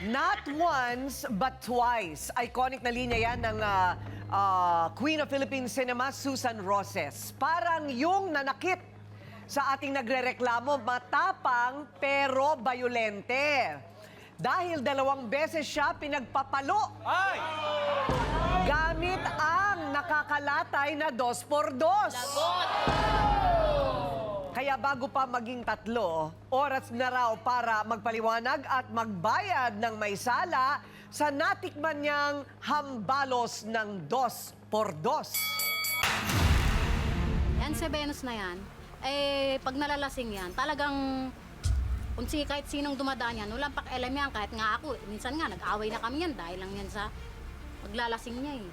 Not once, but twice. Iconic na linya yan ng ah, ah, Queen of Philippine Cinema, Susan Roses. Parang yung nanakit sa ating nagrereklamo, matapang pero bayolente. Dahil dalawang beses siya pinagpapalo Ay! gamit ang nakakalatay na dos por dos. Kaya bago pa maging tatlo, oras na raw para magpaliwanag at magbayad ng may sala sa natikman niyang hambalos ng dos por dos. Yan si Venus na yan, eh, pag nalalasing yan, talagang kung si kahit sinong dumadaan yan, walang pakialam yan. Kahit nga ako, minsan nga, nag-away na kami yan dahil lang yan sa paglalasing niya eh.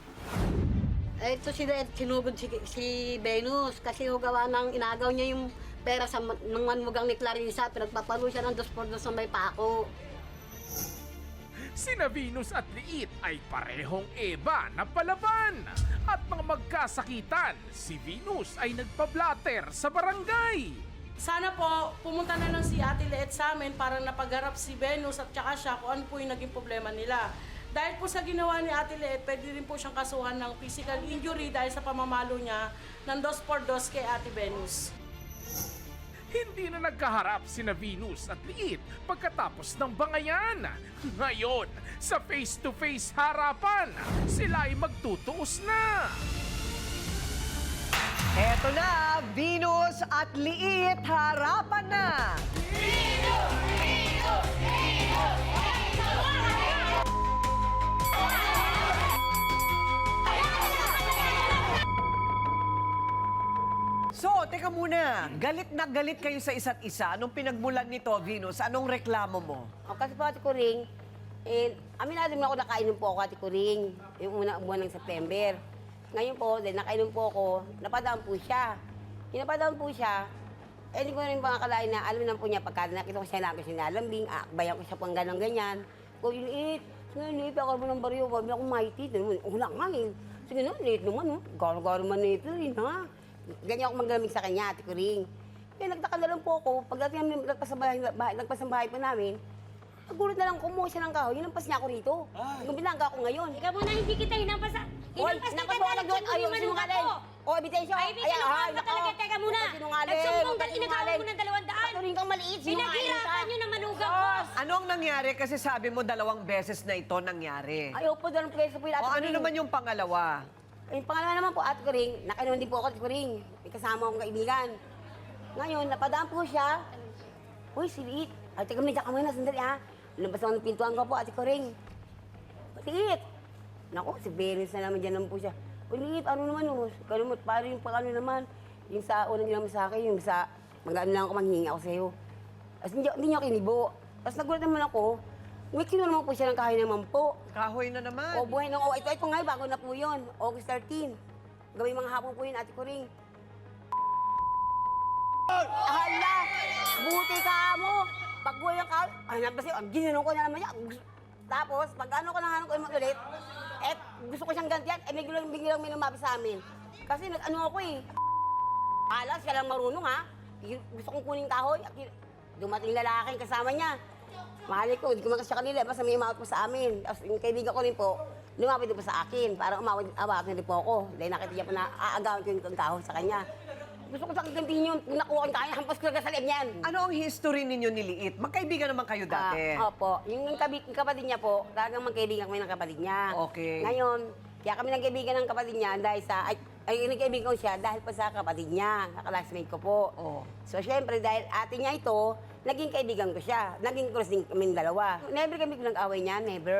Eh, ito si sinugod si, si Venus kasi yung gawa ng inagaw niya yung pera sa ng manmugang ni Clarissa. Pinagpapalo siya ng dos por dos sa may pako. Sina Venus at Liit ay parehong Eva na palaban. At mga magkasakitan, si Venus ay nagpablatter sa barangay. Sana po, pumunta na lang si Ate Leet sa amin para napagharap si Venus at saka siya kung ano po yung naging problema nila. Dahil po sa ginawa ni Ate Leet, pwede rin po siyang kasuhan ng physical injury dahil sa pamamalo niya ng dos por dos kay Ate Venus. Hindi na nagkaharap sina Venus at Liit pagkatapos ng bangayan. Ngayon, sa face-to-face harapan, sila ay magtutuos na. Eto na, Venus at Liit, harapan na! So, teka muna. Galit na galit kayo sa isa't isa. Anong pinagmulan nito, Venus? Anong reklamo mo? O, kasi po Ate Kuring, eh, aminado mo ako nakainom po ako Ate Kuring, yung una buwan ng September. Ngayon po, dahil nakainom po ako, napadaan po siya. Yung napadaan po siya, eh, hindi ko rin makakalain na alam na po niya pagka nakita ko siya namin sinalambing, aakbayan ko siya pang gano'n ganyan. Ko, yung liit, sige, liit ako mo ng baryo, wag ako mighty. Wala nga eh. Sige na, liit naman, oh. Garo-garo man nito, eh, ha? Ganyan ako maglamig sa kanya, Ate Kuring. Kaya nagtaka na lang po ako, pagdating namin nagpas sa bahay, bahay, nagpas sa bahay pa namin, Nagulat na lang kumuha siya ng kahoy, hinampas niya ako rito. Yung binangga ko ngayon. Ikaw muna, hindi kita hinampas. Oy, Hinampas kita dahil lang doon. nagsumbong Ayaw, sinungaling. O, ebidensya. Ay, binanungan ka talaga. Teka muna. Sinungaling. Nagsumbong ka inagawan mo sinungaling. ng dalawang daan. Patuloy kang maliit. sinungaling ka. Pinaghirapan nyo ng manugang ko. Anong nangyari? Kasi sabi mo dalawang beses na ito nangyari. Ayaw po doon preso po O ano naman yung pangalawa? Yung pangalawa naman po, Ate Kuring, nakainuman din po ako, Ate Kuring. May kasama akong kaibigan. Ngayon, napadaan po siya. Uy, si Liit. Ay, teka, may tsaka muna, sandali ha. Lumabas ako ng pintuan ko po, Ate Kuring. Liit. Naku, si Venus na naman dyan naman po siya. Uy, Liit, ano naman, oh? Ganun mo, parang yung pang ano naman. Yung sa unang mo sa akin, yung sa, mag-ano lang ako, manghingi ako sa'yo. Tapos hindi, hindi niya kinibo. Tapos nagulat naman ako, may kinuha naman po siya ng kahoy naman po. Kahoy na naman. O buhay ng, oh, ito, ito nga, bago na po yun. August 13. Gawin mga hapon po yun, ate ko rin. Hala! Buti ka mo! Pag buhay ng kahoy, ay nabasi, ang ginanong ko na naman niya. Tapos, pag ano ko lang ano ko yung ulit, eh, gusto ko siyang gantian, eh, biglang biglang may lumabi sa amin. Kasi nag-ano ako eh. Alas, siya lang marunong ha. Gusto kong kunin kahoy. Dumating lalaki kasama niya. Mahali ko, hindi ko makasya kanila. Basta may umawat po sa amin. Tapos yung kaibigan ko rin po, lumapit din po sa akin. Para umawat, awat na rin po ako. Dahil nakita niya po na aagawin ko yung kahoy sa kanya. Gusto ko sa gantihin yun. Kung nakuha ko yung kahoy, hampas ko lang sa liib niyan. Ano ang history ninyo ni Liit? Magkaibigan naman kayo dati. Ah, opo. Yung, yung, kabi- yung kapatid niya po, talagang magkaibigan kami ng kapatid niya. Okay. Ngayon, kaya kami nagkaibigan ng kapatid niya dahil sa, ay, ay nagkaibigan ko siya dahil pa sa kapatid niya, kaklasmate ko po. Oh. So, syempre, dahil ate niya ito, naging kaibigan ko siya. Naging close din kami dalawa. Never kami nag-away niya, never.